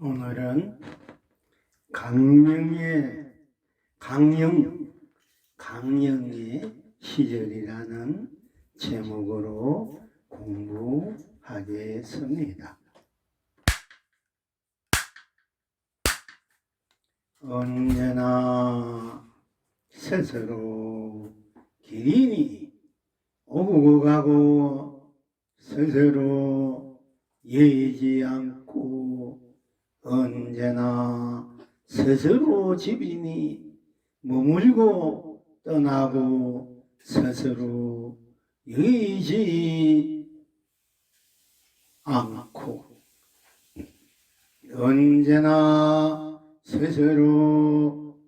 오늘은 강령의 강령 강령의 시절이라는 제목으로 공부하겠습니다. 언제나 스스로 기린이 오고 가고 스스로 예지 않고 언제나 스스로 집이니 머물고 떠나고 스스로 여의지 않고 언제나 스스로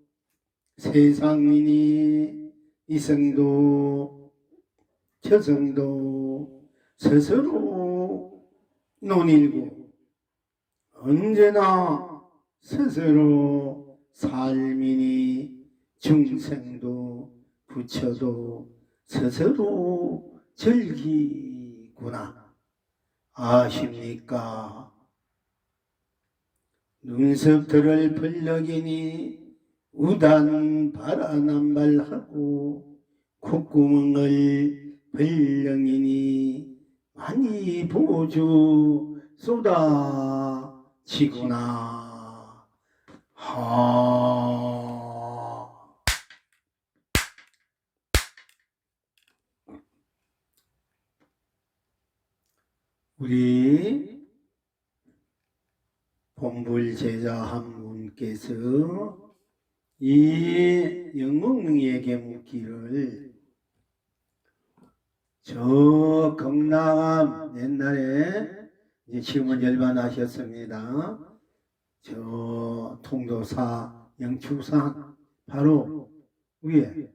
세상이니 이성도 저성도 스스로 논일고 언제나 스스로 삶이니 중생도 부처도 스스로 즐기구나 아십니까? 눈썹들을 벌럭이니 우단 바라남발하고 콧구멍을 벌렁이니 많이 보주 쏟아 지구나. 하. 우리 본불 제자 한 분께서 이 영웅에게 묻기를 저 경남 옛날에 이제 지금은 열반하셨습니다. 저 통도사 영축산 바로 위에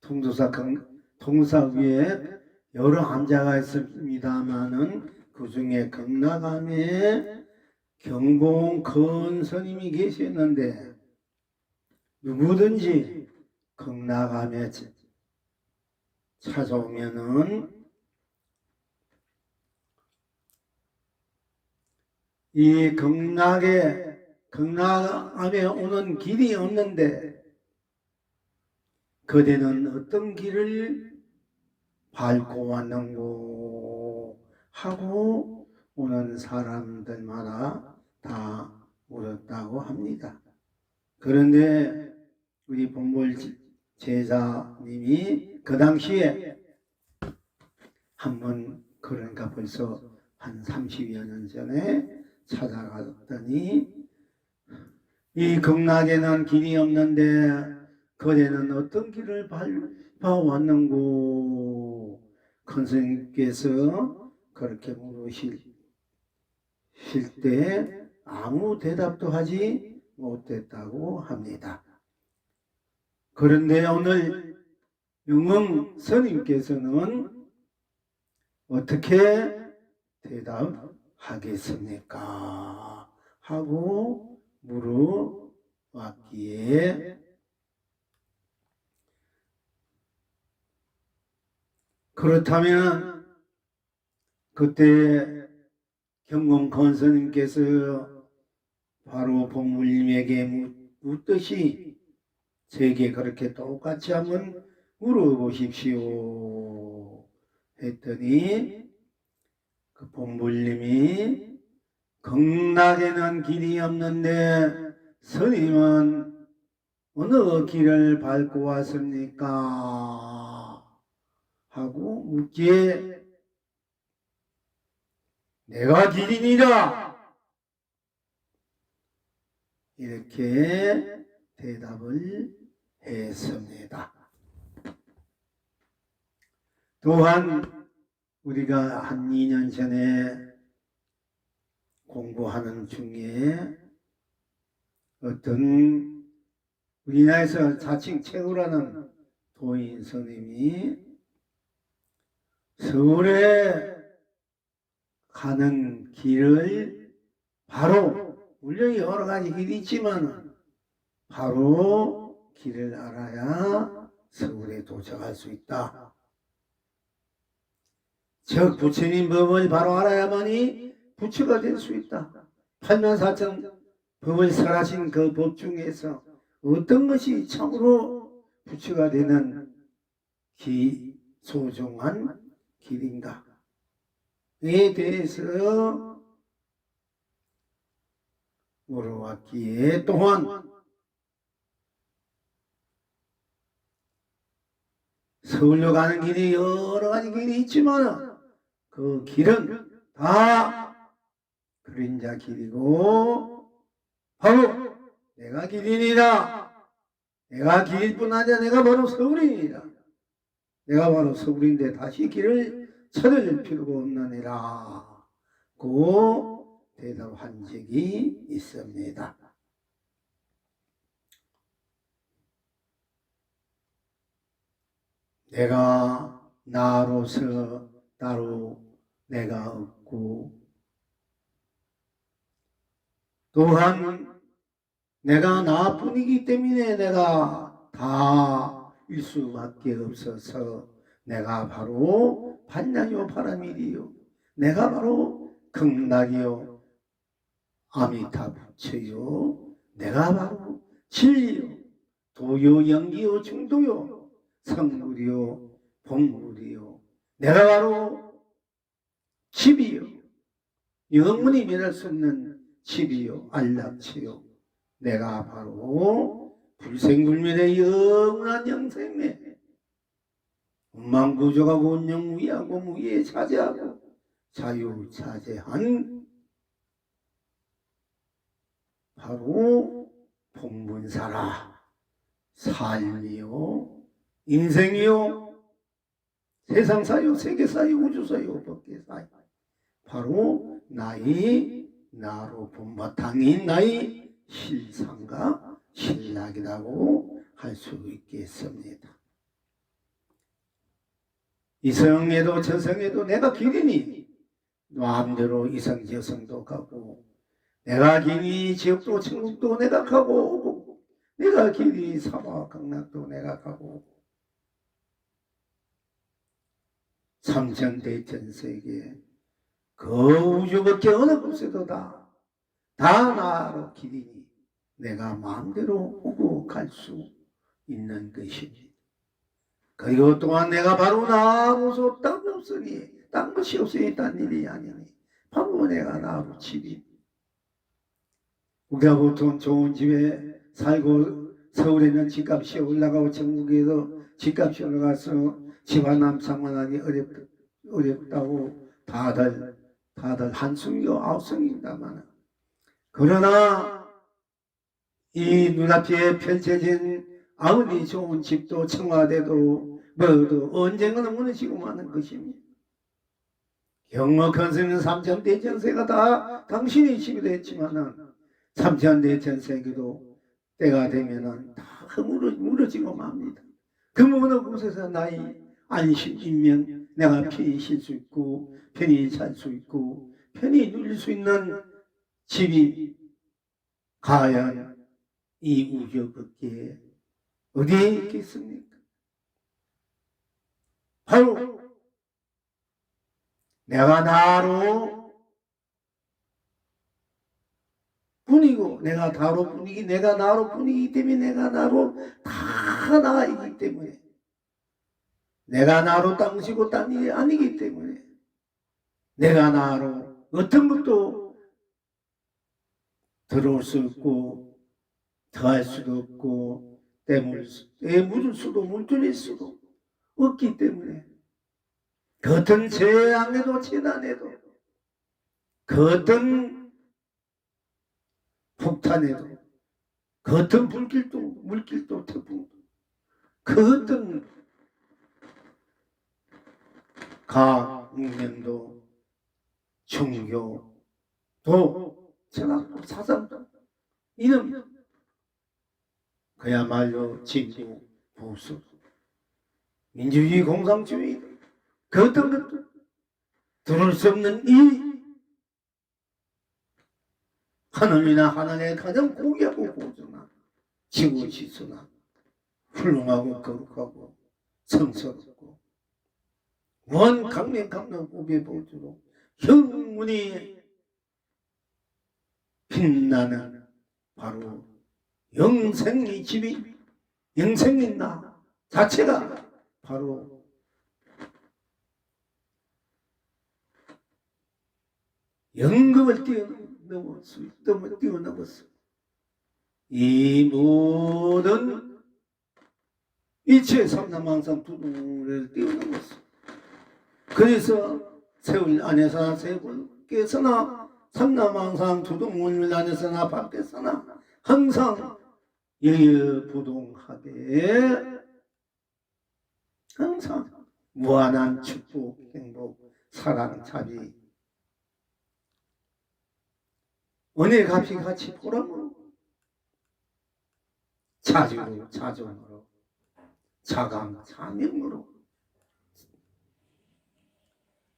통도사 경, 통사 위에 여러 암자가 있습니다만은 그 중에 경락암에 경공 큰 스님이 계셨는데 누구든지 극락암에 찾아오면은 이 극락에 극락암에 오는 길이 없는데 그대는 어떤 길을 밟고 왔는고 하고 오는 사람들마다 다 물었다고 합니다. 그런데 우리 본골 제자님이 그 당시에 한 번 그러니까 벌써 한 30여 년 전에 찾아갔더니 이 극락에는 길이 없는데 거기는 어떤 길을 밟아왔는고 큰 스님께서 그렇게 물으실 때 아무 대답도 하지 못했다고 합니다. 그런데 오늘 영웅 스님께서는 어떻게 대답 하겠습니까? 하고 물어왔기에 그렇다면 그때 경공 건스님께서 바로 보물님에게 묻듯이 제게 그렇게 똑같이 한번 물어보십시오 했더니 그 보물님이 극락에는 길이 없는데 스님은 어느 길을 밟고 왔습니까? 하고 묻기에 내가 길이니라 이렇게 대답을 했습니다. 또한 우리가 한 2년 전에 공부하는 중에 어떤 우리나라에서 자칭 최고라는 도인 스님이 서울에 가는 길을 바로 물론 여러 가지 길이 있지만 바로 길을 알아야 서울에 도착할 수 있다. 즉 부처님 법을 바로 알아야만이 부처가 될 수 있다. 8만 4천 법을 설하신 그 법 중에서 어떤 것이 참으로 부처가 되는 기, 소중한 길인가? 에 대해서 물어왔기에 또한 서울로 가는 길이 여러 가지 길이 있지만 그 길은 다 그림자 길이고 바로 내가 길이니라. 내가 길일 뿐 아니라 내가 바로 서울이니라. 내가 바로 서울인데 다시 길을 찾을 필요가 없느니라. 고 대답한 적이 있습니다. 내가 나로서 따로 내가 없고. 또한 내가 나뿐이기 때문에 내가 다일 수밖에 없어서 내가 바로 반야요 바람이리요. 내가 바로 극락이요 아미타 부처요. 내가 바로 진리요 도요 영기요 중도요 성불이요 본불이요. 내가 바로 집이요. 영원히 수 없는 집이요. 안락치요. 내가 바로 불생불멸의 영원한 영생매 만구조가 운영 무의하고 무의에 차지하고 자유차지한 바로 본분사라. 삶이요. 인생이요. 세상사요. 세계사요. 우주사요. 법계사요 바로 나의 나로 본바탕인 나의 실상과 신락이라고 할 수 있겠습니다. 이성에도 저성에도 내가 길이니 마음대로 이성 저성도 가고 내가 길이 지옥도 천국도 내가 가고 내가 길이 사막 강락도 내가 가고 삼천대천세계 그 우주 밖에 어느 곳에도 다, 다 나로 길이니 내가 마음대로 오고 갈 수 있는 것입니다. 그리고 또한 내가 바로 나로서 딴 없으니 딴 것이 없으니 딴 일이 아니니 바로 내가 나로 집이 우리가 보통 좋은 집에 살고 서울에는 집값이 올라가고 전국에도 집값이 올라가서 집안 남상만 하기 어렵, 어렵다고 다들 다들 한숨이요 아웃숨입니다만 그러나 이 눈앞에 펼쳐진 아무리 좋은 집도 청와대도 뭐도 언젠가는 무너지고 마는 것입니다. 경목한 스는 삼천대천세가 다 당신의 집이 됐지만은 삼천대천세계도 때가 되면은 다 무너, 무너지고 맙니다. 그 어느 곳에서 나의 안심, 인명, 내가 편히 쉴 수 있고, 편히 살수 있고, 편히 누릴 수 있는 집이 과연 이 우주 밖에 어디에 있겠습니까? 바로 내가 나로 뿐이고 내가 나로 뿐이기 내가 나로 뿐이기 때문에 내가 나로 다 나이기 때문에 내가 나로 땅시고 딴 일이 아니기 때문에. 내가 나로 어떤 것도 들어올 수 없고 더할 수도 없고 때물 때 묻을 수도 물들일 수도 없기 때문에. 그 어떤 재앙에도 재난에도 그 어떤 폭탄에도 그 어떤 불길도 물길도 태풍도 그 어떤 가문면도 종교도 제가 사상도 이는 그야말로 진보 보수. 민주주의 공산주의 그 어떤 것도 들을 수 없는 이 하늘이나 하늘의 가장 고귀하고 고존한 지구 지수나 훌륭하고 거룩하고 성스럽고 원 강력 강력 우배 보주로 영원히 빛나는 바로 영생의 집이 영생인 나 자체가 바로 영금을 뛰어넘었어, 뛰어넘었어. 이 모든 이체 삼남항상 두둥을 뛰어넘었어. 그래서 세월 안에서나 세월께서나 삼남항상 두둥을 안에서나 밖에서나 항상 여여부동하게 항상 무한한 축복, 행복, 사랑, 자비. 은혜 값이 같이 보람으로 자주로 자존으로 자강 자명으로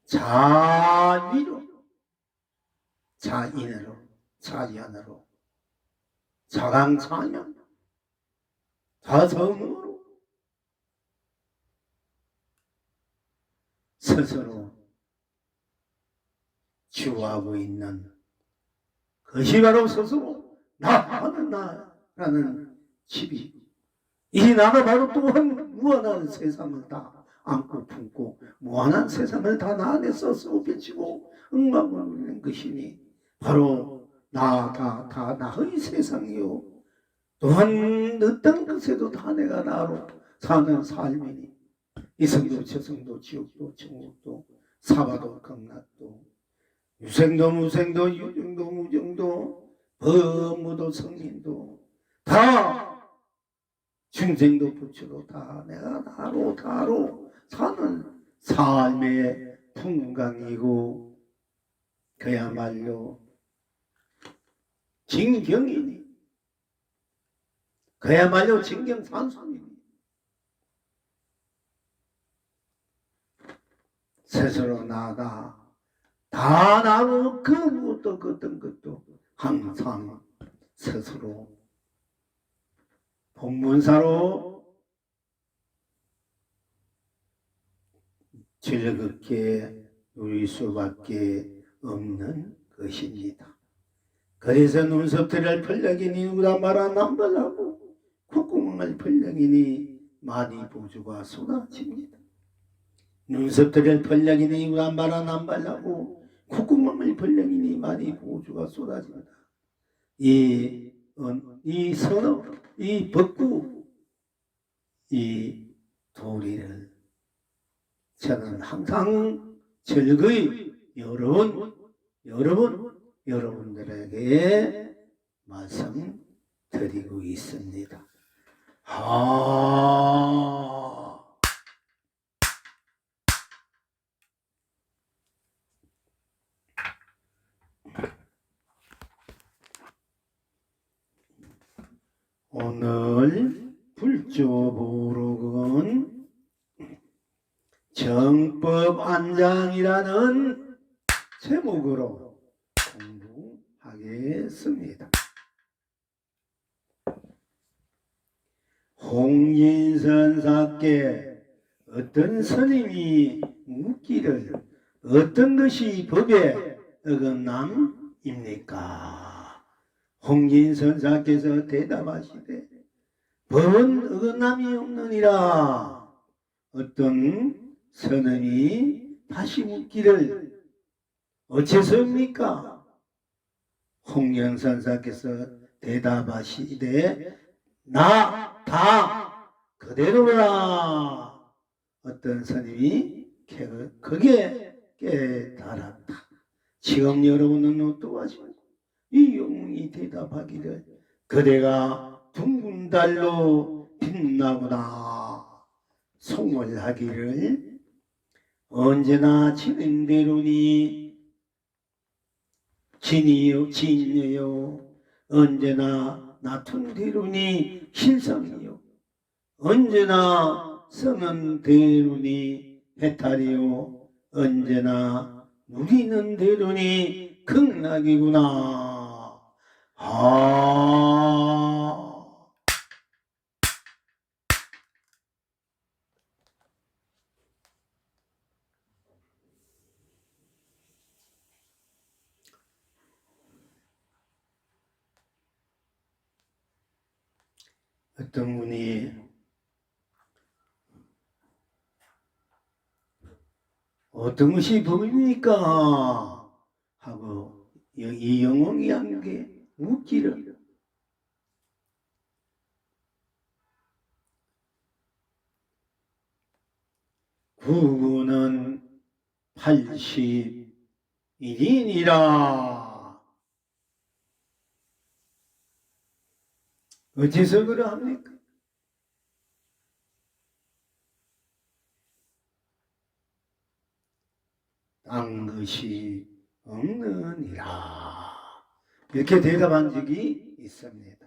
자비로 자인으로 자연으로 자강 자명 자성으로 스스로 주하고 있는 그것이 바로 스스로 나하는 나라는 집이 이 나가 바로 또한 무한한 세상을 다 안고 품고 무한한 세상을 다 나 안에 써서 비치고 응답을 누리는 것이니 바로 나가 다 나의 세상이요. 또한 어떤 것에도 다 내가 나로 사는 삶이니 이성도 저성도 지옥도 천국도 사바도 극락도 유생도 무생도 유정도 무정도 법무도 성인도 다 중생도 부처도 다 내가 나로 다로 사는 삶의 풍광이고 그야말로 진경이니 그야말로 진경산수이니 스스로 나가 다 나로 그 무엇도 그 어떤 것도 항상 스스로 본문사로 즐겁게 누릴 수밖에 없는 것입니다. 그래서 눈썹들을 벌려기니 누구나 말아 남발하고 콧구멍을 벌려기니 많이 보주가 쏟아집니다. 눈썹들을 벌려기니 누구나 말아 남발하고 콧구멍을 벌려기니 많이 보주가 쏟아집니다. 이, 어, 이 선어, 이 벚구, 이 도리를 저는 항상 즐거이 여러분, 여러분, 여러분들에게 말씀드리고 있습니다. 아, 오늘 불조보록은 정법 안장이라는 제목으로 공부하겠습니다. 홍인선사께 어떤 스님이 묻기를 어떤 것이 법에 어긋남입니까? 홍진선사께서 대답하시되 법은 어긋남이 없느니라 어떤 선언이 다시 묻기를 어째서입니까? 홍영선사께서 대답하시되 나 다 그대로라 어떤 스님이 그- 그게 깨달았다 지금 여러분은 어떠하십니까? 이 영웅이 대답하기를 그대가 둥근 달로 빛나구나 송월하기를 언제나 진행대로니 진이요 진이요. 언제나 나툰 대로니 신성이요. 언제나 서는 대로니 해탈이요. 언제나 누리는 대로니 극락이구나. 아 어떤 분이 어떤 것이 법입니까? 하고 이- 이 영웅이 한게 묻기를 구구는 81인이라 어째서 그러합니까? 딴 것이 없느니라 이렇게 대답한 적이 있습니다.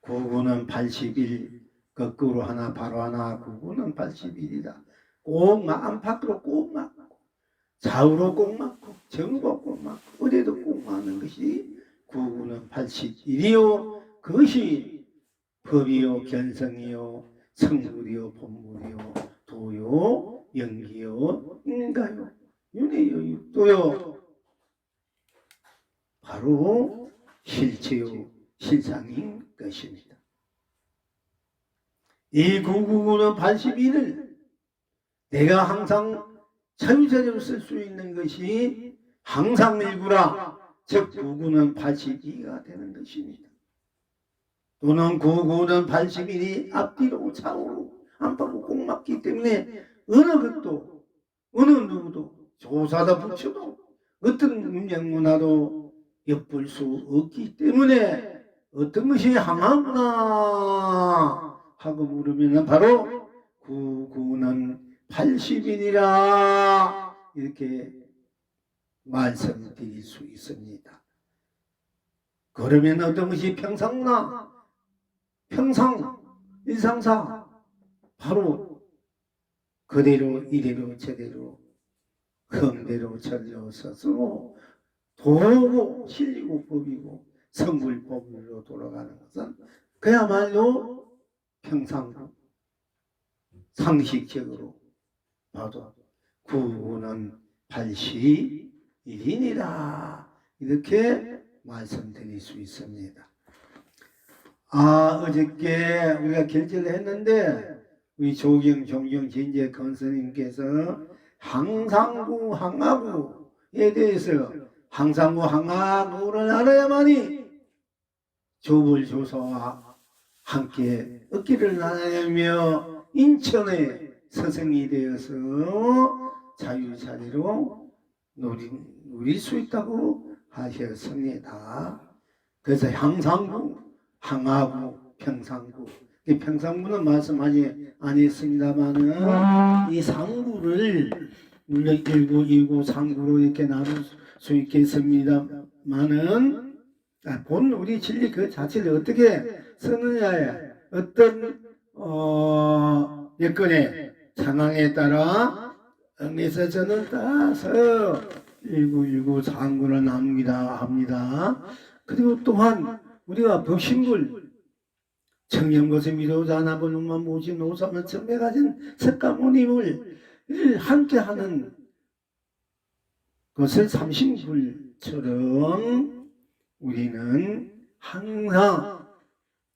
구구는 81 거꾸로 하나 바로 하나 구구는 81이다. 꼭 마- 안팎으로 꼭 맞고 좌우로 꼭 맞고 정으로 꼭 맞고 어디도 꼭 맞는 것이 구구는 81이요. 그것이 법이요 견성이요 성불이요 본물이요 도요 연기요 인가요. 윤회요 육도요. 바로 실체요 실상인 것입니다. 이 구구구는 81을 내가 항상 자유자재로 쓸 수 있는 것이 항상 일구라 즉 구구는 82가 되는 것입니다. 또는 구구는 81이 앞뒤로 좌우로 안팎으로 꼭 맞기 때문에 어느 것도 어느 누구도 조사다 붙여도 어떤 문장 문화도 엿볼 수 없기 때문에 어떤 것이 항하구나 하고 물으면 바로 구구는 80인이라 이렇게 말씀드릴 수 있습니다. 그러면 어떤 것이 평상나 평상 일상사 바로 그대로 이대로 제대로 흥대로 절려 스스로 도고 실리고 법이고 성불법으로 돌아가는 것은 그야말로 평상 상식적으로 봐도 구구는 81 인이라 이렇게 말씀드릴 수 있습니다. 아 어저께 우리가 결제를 했는데 우리 조경 종경 진제 건스님께서 항상구 항하구에 대해서 항상구 항하구를 알아야만이 조불조사와 함께 얻기를 나누며 인천의 스승이 되어서 자유자재로 누리, 누릴 수 있다고 하셨습니다. 그래서 향상구, 항하구, 평상구. 이 평상구는 말씀하지 아니했습니다만은 이 상구를 물론 일구, 이구, 상구로 이렇게 나눌 수 있겠습니다만은 아, 본 우리 진리 그 자체를 어떻게 쓰느냐에 어떤 어, 여건에 상황에 따라 응해서 저는 따서 일구일구 상구를 나눕니다 합니다. 그리고 또한 우리가 법신불 청년것을 미로자 나보는만 모신 오사는 천배 가진 석가모님을 함께하는 것을 삼신불처럼 우리는 항상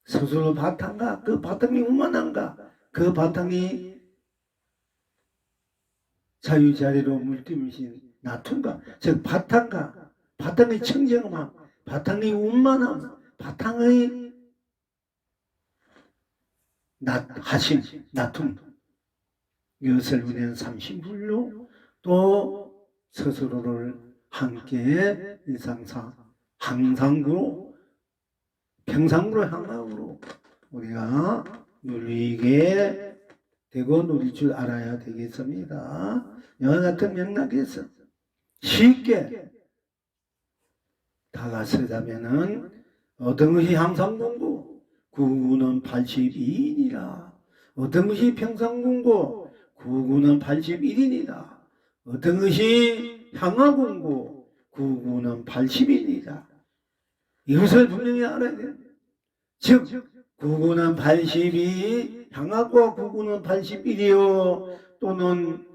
스스로 바탕가 그 바탕이 우만한가 그 바탕이 자유 자리로 물들이신 나툰가 즉 바탕가 바탕의 청정함 바탕의 운만함 바탕의 나, 하심 나툼 이것을 우리는 삼신불로 또 스스로를 함께 일상사 항상구로 평상구로 향하구로 우리가 누리게 되고 누릴 줄 알아야 되겠습니다. 이와 같은 맥락에서 쉽게 다가서자면은 어떤 것이 항상공부 구구는 82인이라. 어떤 것이 평상공부 구구는 81인이다 어떤 것이 향화공부 구구는 80인이다 이것을 분명히 알아야 됩니다 즉 구구는 82 향하고 구구는 81이요 또는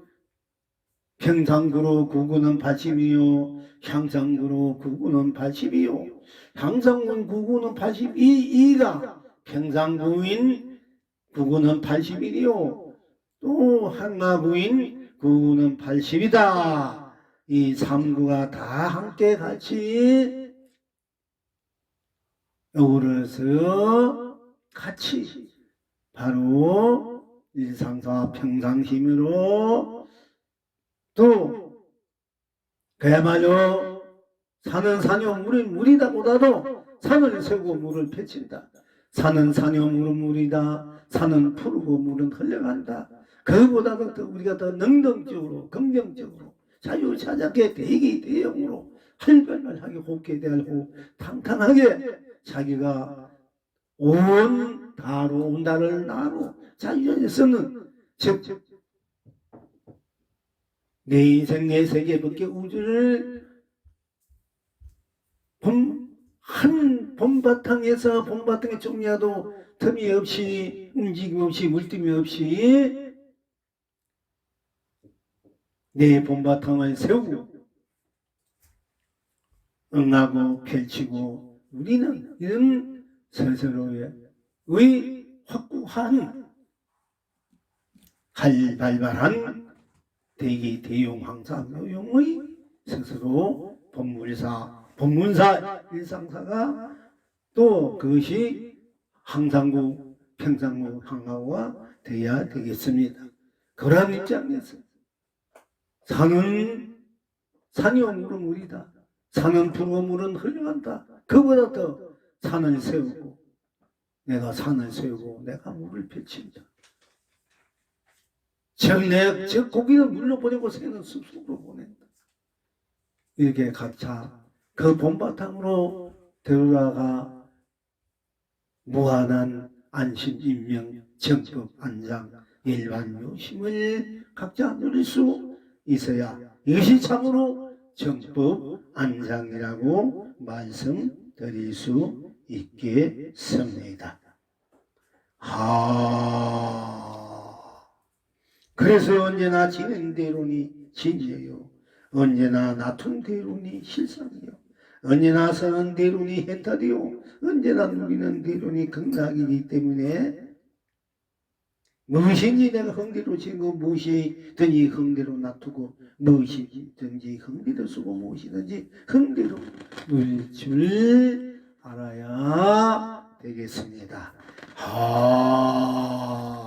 평상구로 구구는 80이요 향상구로 구구는 80이요 향상군 구구는 82이가 평상부인 구구는 80이요. 또 한마부인 구구는 80이다. 이 삼구가 다 함께 같이 어우러서 같이 바로 일상사 평상심으로 또 그야말로 산은 산요 물은 물이다 보다도 산을 세고 물을 펼친다. 산은 산요 물은 물이다. 산은 푸르고 물은 흘러간다. 그보다도 더 우리가 더 능동적으로 긍정적으로 자유자재하게 대기 대형으로 활발하게 곱게 대하고 탄탄하게 자기가 온 다로 온 달을 나로 자유자재 쓰는 즉내 인생 내 세계 밖에 우주를 봄, 한 봄바탕에서 봄바탕에 정리해도 틈이 없이 움직임 없이 물뜸이 없이 내 봄바탕을 세우고 응하고 펼치고 우리는 이런 스스로의 의 확고한 활발한 대기 대용황사 묘용의 스스로 법물사 법문사 일상사가 또 그것이 항상구 평상구 항하와 되어야 되겠습니다. 그러한 입장에서 산은 산이 오물은 물이다. 산은 불어 물은 흘러간다. 그보다 더 산을 세우고 내가 산을 세우고 내가 물을 펼친다. 정내 저 고기는 물로 보내고 새는 숲속으로 보낸다. 이렇게 각자 그 본바탕으로 들어가 무한한 안심 인명 정법 안장 일반 요심을 각자 누릴 수 있어야 이것이 참으로 정법 안장이라고 말씀드릴 수 있겠습니다. 하 그래서 언제나 진행대로니 진리요. 언제나 나툰 대로니 실상이요. 언제나 서는 대로니 해탈이요. 언제나 누리는 대로니 극락이기 때문에 무엇인지 내가 흥대로 지고 무엇이든지 흥대로 놔두고 무엇이든지 흥대로 쓰고 무엇이든지 흥대로 누릴 줄 알아야 되겠습니다. 아.